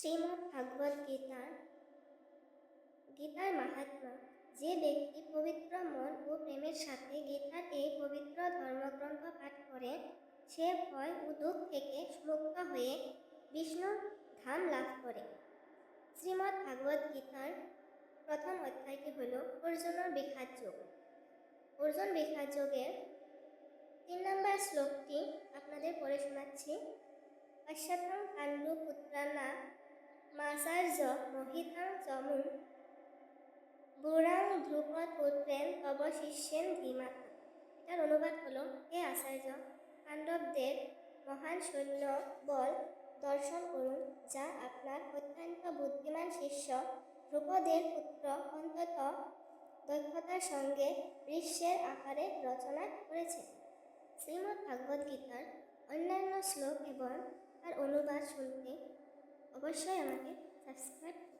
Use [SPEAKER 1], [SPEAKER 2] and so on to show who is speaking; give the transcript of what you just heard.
[SPEAKER 1] শ্রীমদ্ ভাগবত গীতার গীতার মাহাত্ম্য যে ব্যক্তি পবিত্র মন ও প্রেমের সাথে গীতার এই পবিত্র ধর্মগ্রন্থ পাঠ করে, সে ভয় ও দুঃখ থেকে মুক্ত হয়ে বিষ্ণুর ধাম লাভ করে। শ্রীমদ্ ভাগবত গীতার প্রথম অধ্যায়টি হল অর্জুনের বিখ্যাত যোগ। অর্জুন বিখ্যাত যোগের তিন নম্বর শ্লোকটি আপনাদের পড়ে শোনাচ্ছি। পাণ্ডু পুত্রানা মাসার্য মোহিতাং চমু বুড়াং ধ্রুপদ পুত্রেন তব শিষ্যেন ধীমাতা এটার অনুবাদ হলো, হে আচার্য পাণ্ডবদের মহান সৈন্য বল দর্শন করুন যা আপনার অত্যন্ত বুদ্ধিমান শিষ্য ধ্রুপদের পুত্র অন্তত দক্ষতার সঙ্গে বিশ্বের আকারে রচনা করেছে। শ্রীমদ্ ভাগবত গীতার অন্যান্য শ্লোক এবং তার অনুবাদ শুনতে অবশ্যই আমাকে subscribe.